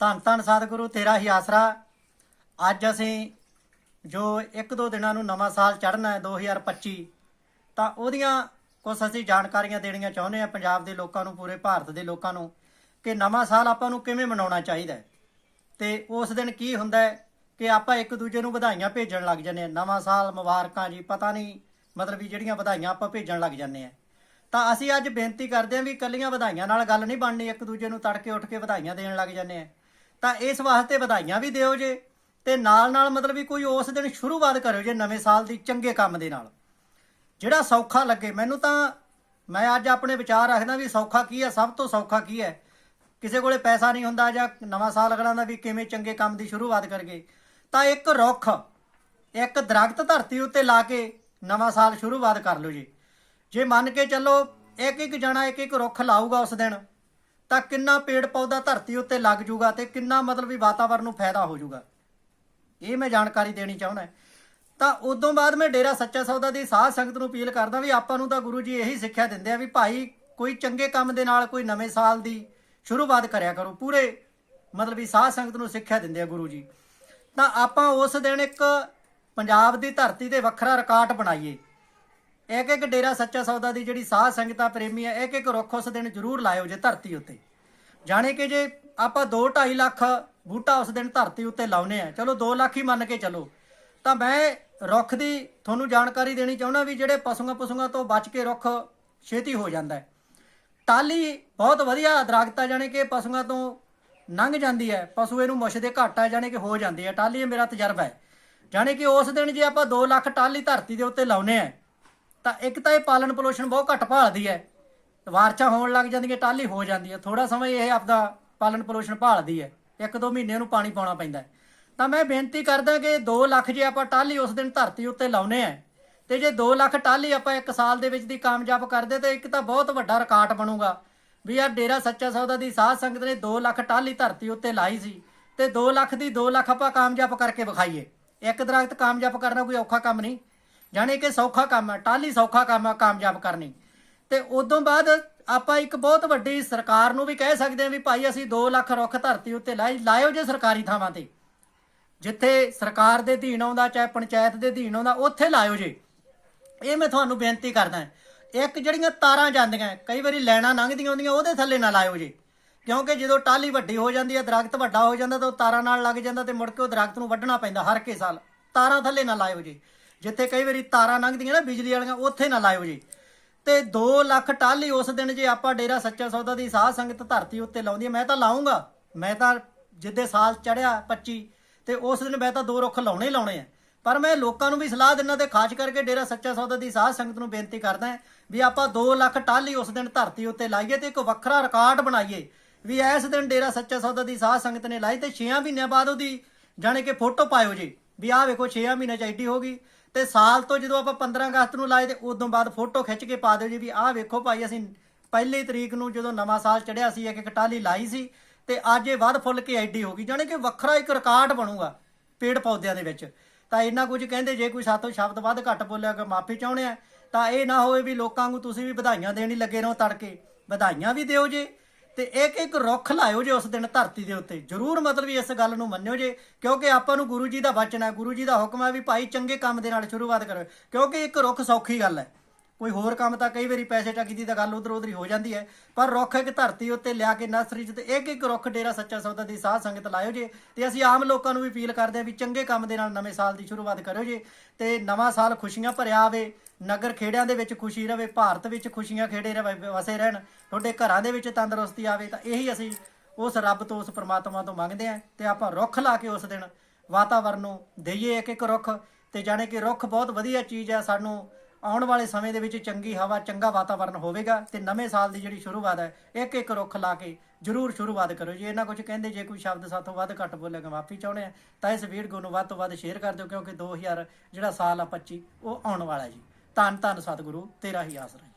ਧੰਨ ਧੰਨ ਸਤਿਗੁਰੂ, ਤੇਰਾ ਹੀ ਆਸਰਾ। ਅੱਜ ਅਸੀਂ ਜੋ ਇੱਕ ਦੋ ਦਿਨਾਂ ਨੂੰ ਨਵਾਂ ਸਾਲ ਚੜ੍ਹਨਾ ਹੈ 2025 ਤਾਂ ਉਹਦੀਆਂ ਕੁਝ ਅਸੀਂ ਜਾਣਕਾਰੀਆਂ ਦੇਣੀਆਂ ਚਾਹੁੰਦੇ ਹਾਂ ਪੰਜਾਬ ਦੇ ਲੋਕਾਂ ਨੂੰ, ਪੂਰੇ ਭਾਰਤ ਦੇ ਲੋਕਾਂ ਨੂੰ, ਕਿ ਨਵਾਂ ਸਾਲ ਆਪਾਂ ਨੂੰ ਕਿਵੇਂ ਮਨਾਉਣਾ ਚਾਹੀਦਾ ਹੈ। ਤੇ ਉਸ ਦਿਨ ਕੀ ਹੁੰਦਾ ਹੈ ਕਿ ਆਪਾਂ ਇੱਕ ਦੂਜੇ ਨੂੰ ਵਧਾਈਆਂ ਭੇਜਣ ਲੱਗ ਜਾਂਦੇ ਹਾਂ। ਨਵਾਂ ਸਾਲ ਮੁਬਾਰਕਾਂ ਜੀ, ਪਤਾ ਨਹੀਂ ਮਤਲਬ ਵੀ ਜਿਹੜੀਆਂ ਵਧਾਈਆਂ ਆਪਾਂ ਭੇਜਣ ਲੱਗ ਜਾਂਦੇ ਹਾਂ। ਤਾਂ ਅਸੀਂ ਅੱਜ ਬੇਨਤੀ ਕਰਦੇ ਹਾਂ ਵੀ ਕੱਲੀਆਂ ਵਧਾਈਆਂ ਨਾਲ ਗੱਲ ਨਹੀਂ ਬਣਨੀ, ਇੱਕ ਦੂਜੇ ਨੂੰ ਤੜਕੇ ਉੱਠ ਕੇ ਵਧਾਈਆਂ ਦੇਣ ਲੱਗ ਜਾਂਦੇ ਆ ਤਾਂ ਇਸ ਵਾਸਤੇ ਵਧਾਈਆਂ ਵੀ ਦਿਓ ਜੇ। ਤੇ ਨਾਲ ਨਾਲ ਮਤਲਬ ਵੀ ਕੋਈ ਉਸ ਦਿਨ ਸ਼ੁਰੂਆਤ ਕਰਿਓ ਜੇ ਨਵੇਂ ਸਾਲ ਦੀ ਚੰਗੇ ਕੰਮ ਦੇ ਨਾਲ। ਜਿਹੜਾ ਸੌਖਾ ਲੱਗੇ, ਮੈਨੂੰ ਤਾਂ ਮੈਂ ਅੱਜ ਆਪਣੇ ਵਿਚਾਰ ਰੱਖਦਾ ਵੀ ਸੌਖਾ ਕੀ ਹੈ, ਸਭ ਤੋਂ ਸੌਖਾ ਕੀ ਹੈ? ਕਿਸੇ ਕੋਲੇ ਪੈਸਾ ਨਹੀਂ ਹੁੰਦਾ ਜਾਂ ਨਵਾਂ ਸਾਲ ਅਗਲਾ ਦਾ ਵੀ ਕਿਵੇਂ ਚੰਗੇ ਕੰਮ ਦੀ ਸ਼ੁਰੂਆਤ ਕਰਗੇ ਤਾਂ ਇੱਕ ਰੁੱਖ, ਇੱਕ ਦਰਖਤ ਧਰਤੀ ਉੱਤੇ ਲਾ ਕੇ ਨਵਾਂ ਸਾਲ ਸ਼ੁਰੂਆਤ ਕਰ ਲਓ ਜੀ। ਜੇ ਮੰਨ ਕੇ ਚੱਲੋ ਇੱਕ ਇੱਕ ਜਣਾ ਇੱਕ ਇੱਕ ਰੁੱਖ ਲਾਊਗਾ ਉਸ ਦਿਨ ਤਾਂ ਕਿੰਨਾ ਪੇੜ ਪੌਦਾ ਧਰਤੀ ਉੱਤੇ ਲੱਗ ਜੂਗਾ ਤੇ ਕਿੰਨਾ ਮਤਲਬ ਵੀ ਵਾਤਾਵਰਨ ਨੂੰ ਫਾਇਦਾ ਹੋ ਜੂਗਾ? ਇਹ ਮੈਂ ਜਾਣਕਾਰੀ ਦੇਣੀ ਚਾਹੁੰਦਾ ਤਾਂ ਉਦੋਂ ਬਾਅਦ ਮੈਂ ਡੇਰਾ ਸੱਚਾ ਸੌਦਾ ਦੀ ਸਾਧ ਸੰਗਤ ਨੂੰ ਅਪੀਲ ਕਰਦਾ ਵੀ ਆਪਾਂ ਨੂੰ ਤਾਂ ਗੁਰੂ ਜੀ ਇਹੀ ਸਿੱਖਿਆ ਦਿੰਦੇ ਆ ਵੀ ਭਾਈ ਕੋਈ ਚੰਗੇ ਕੰਮ ਦੇ ਨਾਲ ਕੋਈ ਨਵੇਂ ਸਾਲ ਦੀ ਸ਼ੁਰੂਆਤ ਕਰਿਆ ਕਰੋ। ਪੂਰੇ ਮਤਲਬ ਵੀ ਸਾਧ ਸੰਗਤ ਨੂੰ ਸਿੱਖਿਆ ਦਿੰਦੇ ਆ ਗੁਰੂ ਜੀ। ਤਾਂ ਆਪਾਂ ਉਸ ਦਿਨ ਇੱਕ ਪੰਜਾਬ ਦੀ ਧਰਤੀ ਤੇ ਵੱਖਰਾ ਰਿਕਾਰਡ ਬਣਾਈਏ। ਇੱਕ ਇੱਕ ਡੇਰਾ ਸੱਚਾ ਸੌਦਾ ਦੀ ਜਿਹੜੀ ਸਾਧ ਸੰਗਤਾਂ ਪ੍ਰੇਮੀ ਹੈ ਇੱਕ ਇੱਕ ਰੁੱਖ ਉਸ ਦਿਨ ਜ਼ਰੂਰ ਲਾਇਓ ਜੇ ਧਰਤੀ ਉੱਤੇ। ਜਾਣੇ ਕਿ ਜੇ ਆਪਾਂ 2.5 ਲੱਖ ਬੂਟਾ ਉਸ ਦਿਨ ਧਰਤੀ ਉੱਤੇ ਲਾਉਨੇ ਆ, ਚਲੋ 2 ਲੱਖ ਹੀ ਮੰਨ ਕੇ ਚਲੋ। ਤਾਂ ਮੈਂ ਰੁੱਖ ਦੀ ਤੁਹਾਨੂੰ ਜਾਣਕਾਰੀ ਦੇਣੀ ਚਾਹੁੰਦਾ ਵੀ ਜਿਹੜੇ ਪਸ਼ੂਆਂ ਪਸ਼ੂਆਂ ਤੋਂ ਬਚ ਕੇ ਰੁੱਖ ਛੇਤੀ ਹੋ ਜਾਂਦਾ ਹੈ। ਟਾਲੀ ਬਹੁਤ ਵਧੀਆ ਦਰਖਤ ਆ, ਜਾਣੇ ਕਿ ਪਸ਼ੂਆਂ ਤੋਂ ਲੰਘ ਜਾਂਦੀ ਹੈ, ਪਸ਼ੂ ਇਹਨੂੰ ਮੁੱਛਦੇ ਘੱਟ ਆ, ਜਾਣੇ ਕਿ ਹੋ ਜਾਂਦੀ ਹੈ। ਟਾਲੀ ਮੇਰਾ ਤਜਰਬਾ ਹੈ। ਜਾਣੇ ਕਿ ਉਸ ਦਿਨ ਜੇ ਆਪਾਂ 2 ਲੱਖ ਟਾਲੀ ਧਰਤੀ ਦੇ ਉੱਤੇ ਲਾਉਨੇ ਆ, ਤਾਂ ਇੱਕ ਤਾਂ ਇਹ ਪਾਲਣ ਪੋਸ਼ਣ ਬਹੁਤ ਘੱਟ ਭਾਲਦੀ ਹੈ। ਵਾਰਚਾ ਹੋਣ ਲੱਗ ਜਾਂਦੀਆਂ ਹੈ ਟਾਲੀ ਹੋ ਜਾਂਦੀ ਹੈ। ਥੋੜਾ ਸਮਾਂ ਇਹ ਆਪਦਾ ਪਾਲਣ ਪੋਸ਼ਣ ਭਾਲਦੀ ਹੈ। ਇੱਕ ਦੋ ਮਹੀਨੇ ਨੂੰ ਪਾਣੀ ਪਾਉਣਾ ਪੈਂਦਾ ਤਾਂ ਮੈਂ ਬੇਨਤੀ ਕਰਦਾ ਕਿ 2 ਲੱਖ ਜੇ ਆਪਾਂ ਟਾਲੀ ਉਸ ਦਿਨ ਧਰਤੀ ਉੱਤੇ ਲਾਉਨੇ ਆ ਤੇ ਜੇ 2 ਲੱਖ ਟਾਲੀ ਆਪਾਂ ਇੱਕ ਸਾਲ ਦੇ ਵਿੱਚ ਦੀ ਕਾਮਯਾਬ ਕਰਦੇ, ਤੇ ਇੱਕ ਤਾਂ ਬਹੁਤ ਵੱਡਾ ਰਿਕਾਰਡ ਬਣੂਗਾ ਵੀ ਯਾਰ ਡੇਰਾ ਸੱਚਾ ਸੌਦਾ ਦੀ ਸਾਧ ਸੰਗਤ ਨੇ 2 ਲੱਖ ਟਾਲੀ ਧਰਤੀ ਉੱਤੇ ਲਾਈ ਸੀ, ਤੇ 2 ਲੱਖ ਦੀ 2 ਲੱਖ ਆਪਾਂ ਕਾਮਯਾਬ ਕਰਕੇ ਵਿਖਾਈਏ। ਇੱਕ ਦਰਖਤ ਕਾਮਯਾਬ ਕਰਨਾ ਕੋਈ ਔਖਾ ਕੰਮ ਨਹੀਂ, ਜਾਣੇ ਕਿ ਸੌਖਾ ਕੰਮ ਹੈ ਟਾਲੀ ਸੌਖਾ ਕੰਮ ਹੈ ਕਾਮਯਾਬ ਕਰਨੀ। ਤੇ ਉਦੋਂ ਬਾਅਦ ਆਪਾਂ ਇੱਕ ਬਹੁਤ ਵੱਡੀ ਸਰਕਾਰ ਨੂੰ ਵੀ ਕਹਿ ਸਕਦੇ ਹਾਂ ਵੀ ਭਾਈ ਅਸੀਂ 2 ਲੱਖ ਰੁੱਖ ਧਰਤੀ ਉੱਤੇ ਲਾਈ, ਲਾਇਓ ਜੇ ਸਰਕਾਰੀ ਥਾਵਾਂ ਤੇ। ਜਿੱਥੇ ਸਰਕਾਰ ਦੇ ਅਧੀਨ ਆਉਂਦਾ, ਚਾਹੇ ਪੰਚਾਇਤ ਦੇ ਅਧੀਨ ਆਉਂਦਾ, ਉੱਥੇ ਲਾਇਓ ਜੇ। ਇਹ ਮੈਂ ਤੁਹਾਨੂੰ ਬੇਨਤੀ ਕਰਦਾ ਇੱਕ ਜਿਹੜੀਆਂ ਤਾਰਾਂ ਜਾਂਦੀਆਂ, ਕਈ ਵਾਰੀ ਲੈਣਾ ਲੰਘਦੀਆਂ ਹੁੰਦੀਆਂ, ਉਹਦੇ ਥੱਲੇ ਨਾ ਲਾਇਓ ਜੇ। ਕਿਉਂਕਿ ਜਦੋਂ ਟਾਲੀ ਵੱਡੀ ਹੋ ਜਾਂਦੀ ਹੈ ਦਰਖਤ ਵੱਡਾ ਹੋ ਜਾਂਦਾ, ਤਾਂ ਉਹ ਤਾਰਾਂ ਨਾਲ ਲੱਗ ਜਾਂਦਾ ਤੇ ਮੁੜ ਕੇ ਉਹ ਦਰਖਤ ਨੂੰ ਵੱਢਣਾ ਪੈਂਦਾ ਹਰ ਕੇ ਸਾਲ। ਤਾਰਾਂ ਥੱਲੇ ਨਾ ਲਾਇਓ ਜੇ। ਜਿੱਥੇ ਕਈ ਵਾਰੀ ਤਾਰਾਂ ਲੰਘਦੀਆਂ ਨਾ, ਬਿਜਲੀ ਵਾਲੀਆਂ, ਉੱਥੇ ਨਾ ਲਾਇਓ ਜੀ। ਤੇ 2 ਲੱਖ ਟਾਲੀ ਉਸ ਦਿਨ ਜੇ ਆਪਾਂ ਡੇਰਾ ਸੱਚਾ ਸੌਦਾ ਦੀ ਸਾਧ ਸੰਗਤ ਧਰਤੀ ਉੱਤੇ ਲਾਉਂਦੀ ਹੈ, ਮੈਂ ਤਾਂ ਲਾਉਂਗਾ। ਮੈਂ ਤਾਂ ਜਿੱਦੇ ਸਾਲ ਚੜਿਆ 25 ਤੇ ਉਸ ਦਿਨ ਮੈਂ ਤਾਂ ਦੋ ਰੁੱਖ ਲਾਉਣੇ ਹੀ ਲਾਉਣੇ ਆ। ਪਰ ਮੈਂ ਲੋਕਾਂ ਨੂੰ ਵੀ ਸਲਾਹ ਦਿੰਦਾ ਤੇ ਖਾਸ ਕਰਕੇ ਡੇਰਾ ਸੱਚਾ ਸੌਦਾ ਦੀ ਸਾਧ ਸੰਗਤ ਨੂੰ ਬੇਨਤੀ ਕਰਦਾ ਵੀ ਆਪਾਂ 2 ਲੱਖ ਟਾਲੀ ਉਸ ਦਿਨ ਧਰਤੀ ਉੱਤੇ ਲਾਈਏ ਤੇ ਇੱਕ ਵੱਖਰਾ ਰਿਕਾਰਡ ਬਣਾਈਏ ਵੀ ਇਸ ਦਿਨ ਡੇਰਾ ਸੱਚਾ ਸੌਦਾ ਦੀ ਸਾਧ ਸੰਗਤ ਨੇ ਲਾਈ ਤੇ 6 ਮਹੀਨਿਆਂ ਬਾਅਦ ਉਹਦੀ ਜਾਣੇ ਕਿ ਫੋਟੋ ਪਾਇਓ ਜੀ। ਵੀ ਆਹ ਵੇਖੋ 6 ਮਹੀਨੇ ਚ ਐਡੀ ਹੋ ਗਈ। ਤੇ ਸਾਲ ਤੋਂ ਜਦੋਂ ਆਪਾਂ 15 ਅਗਸਤ ਨੂੰ ਲਾਏ ਤੇ ਉਦੋਂ ਬਾਅਦ ਫੋਟੋ ਖਿੱਚ ਕੇ ਪਾ ਦਿਓ ਜੀ ਵੀ ਆਹ ਵੇਖੋ ਭਾਈ, ਅਸੀਂ ਪਹਿਲੀ ਤਰੀਕ ਨੂੰ ਜਦੋਂ ਨਵਾਂ ਸਾਲ ਚੜਿਆ ਸੀ ਇੱਕ ਕਟਾਲੀ ਲਾਈ ਸੀ ਤੇ ਅੱਜ ਇਹ ਵੱਧ ਫੁੱਲ ਕੇ ਐਡੀ ਹੋ ਗਈ, ਜਾਣੇ ਕਿ ਵੱਖਰਾ ਇੱਕ ਰਿਕਾਰਡ ਬਣੂਗਾ ਪੇੜ ਪੌਦਿਆਂ ਦੇ ਵਿੱਚ। ਤਾਂ ਇੰਨਾ ਕੁਝ ਕਹਿੰਦੇ, ਜੇ ਕੋਈ ਸਾਥੋਂ ਸ਼ਬਦ ਵੱਧ ਘੱਟ ਬੋਲਿਆ ਕਿ ਮਾਫੀ ਚਾਹੁੰਦੇ ਆ, ਤਾਂ ਇਹ ਨਾ ਹੋਵੇ ਵੀ ਲੋਕਾਂ ਨੂੰ ਤੁਸੀਂ ਵੀ ਵਧਾਈਆਂ ਦੇਣ ਹੀ ਲੱਗੇ ਰਹੋ ਤੜਕੇ। ਵਧਾਈਆਂ ਵੀ ਦਿਓ ਜੇ। ਤੇ ਇੱਕ ਇੱਕ ਰੁੱਖ ਲਾਇਓ ਜੇ ਉਸ ਦਿਨ ਧਰਤੀ ਦੇ ਉੱਤੇ। ਜਰੂਰ ਮਤਲਬ ਵੀ ਇਸ ਗੱਲ ਨੂੰ ਮੰਨਿਓ ਜੇ, ਕਿਉਂਕਿ ਆਪਾਂ ਨੂੰ ਗੁਰੂ ਜੀ ਦਾ ਵਚਨ ਹੈ, ਗੁਰੂ ਜੀ ਦਾ ਹੁਕਮ ਹੈ ਵੀ ਭਾਈ ਚੰਗੇ ਕੰਮ ਦੇ ਨਾਲ ਸ਼ੁਰੂਆਤ ਕਰੋ, ਕਿਉਂਕਿ ਇੱਕ ਰੁੱਖ ਸੌਖੀ ਗੱਲ ਹੈ। ਕੋਈ ਹੋਰ ਕੰਮ ਤਾਂ ਕਈ ਵਾਰੀ ਪੈਸੇ ਟੱਕੀ ਦੀ ਤਾਂ ਗੱਲ ਉਧਰ ਉਧਰ ਹੀ ਹੋ ਜਾਂਦੀ ਹੈ। ਪਰ ਰੁੱਖ ਇੱਕ ਧਰਤੀ ਉੱਤੇ ਲਿਆ ਕੇ ਨਰਸਰੀ 'ਚ ਤੇ ਇੱਕ ਇੱਕ ਰੁੱਖ ਡੇਰਾ ਸੱਚਾ ਸੌਦਾ ਦੀ ਸਾਧ ਸੰਗਤ ਲਾਇਓ ਜੇ। ਤੇ ਅਸੀਂ ਆਮ ਲੋਕਾਂ ਨੂੰ ਵੀ ਅਪੀਲ ਕਰਦੇ ਹਾਂ ਵੀ ਚੰਗੇ ਕੰਮ ਦੇ ਨਾਲ ਨਵੇਂ ਸਾਲ ਦੀ ਸ਼ੁਰੂਆਤ ਕਰਿਓ ਜੇ। ਤੇ ਨਵਾਂ ਸਾਲ ਖੁਸ਼ੀਆਂ ਭਰਿਆ ਆਵੇ, ਨਗਰ ਖੇੜਿਆਂ ਦੇ ਵਿੱਚ ਖੁਸ਼ੀ ਰਵੇ, ਭਾਰਤ ਵਿੱਚ ਖੁਸ਼ੀਆਂ ਖੇੜੇ ਰਵੇ, ਵਸੇ ਰਹਿਣ। ਤੁਹਾਡੇ ਘਰਾਂ ਦੇ ਵਿੱਚ ਤੰਦਰੁਸਤੀ ਆਵੇ ਤਾਂ ਇਹੀ ਅਸੀਂ ਉਸ ਰੱਬ ਤੋਂ, ਉਸ ਪਰਮਾਤਮਾ ਤੋਂ ਮੰਗਦੇ ਹਾਂ ਤੇ ਆਪਾਂ ਰੁੱਖ ਲਾ ਕੇ ਉਸ ਦਿਨ ਵਾਤਾਵਰਨ ਨੂੰ ਦੇਈਏ ਇੱਕ ਇੱਕ ਰੁੱਖ। ਤੇ ਜਾਣੇ ਕਿ ਰੁੱਖ ਬਹੁਤ ਵਧੀਆ ਚੀਜ਼ ਹੈ ਸਾਨੂੰ ਆਉਣ ਵਾਲੇ ਸਮੇਂ ਦੇ ਵਿੱਚ ਚੰਗੀ ਹਵਾ, ਚੰਗਾ ਵਾਤਾਵਰਨ ਹੋਵੇਗਾ ਤੇ ਨਵੇਂ ਸਾਲ ਦੀ ਜਿਹੜੀ ਸ਼ੁਰੂਆਤ ਹੈ ਇੱਕ ਇੱਕ ਰੁੱਖ ਲਾ ਕੇ ਜਰੂਰ ਸ਼ੁਰੂਆਤ ਕਰੋ ਜੀ ਇਹਨਾਂ ਕੁਝ ਕਹਿੰਦੇ, ਜੇ ਕੋਈ ਸ਼ਬਦ ਸਾਥੋਂ ਵੱਧ ਘੱਟ ਬੋਲੇਗਾ ਮਾਫੀ ਚਾਹੁੰਦੇ ਆ ਤਾਂ ਇਸ ਵੀਡੀਓ ਨੂੰ ਵੱਧ ਤੋਂ ਵੱਧ ਸ਼ੇਅਰ ਕਰ ਦਿਓ, ਕਿਉਂਕਿ 2000 ਜਿਹੜਾ ਸਾਲ ਆ 25 ਉਹ ਆਉਣ ਵਾਲਾ ਜੀ। ਧੰਨ ਧੰਨ ਸਤਿਗੁਰੂ, ਤੇਰਾ ਹੀ ਆਸਰਾ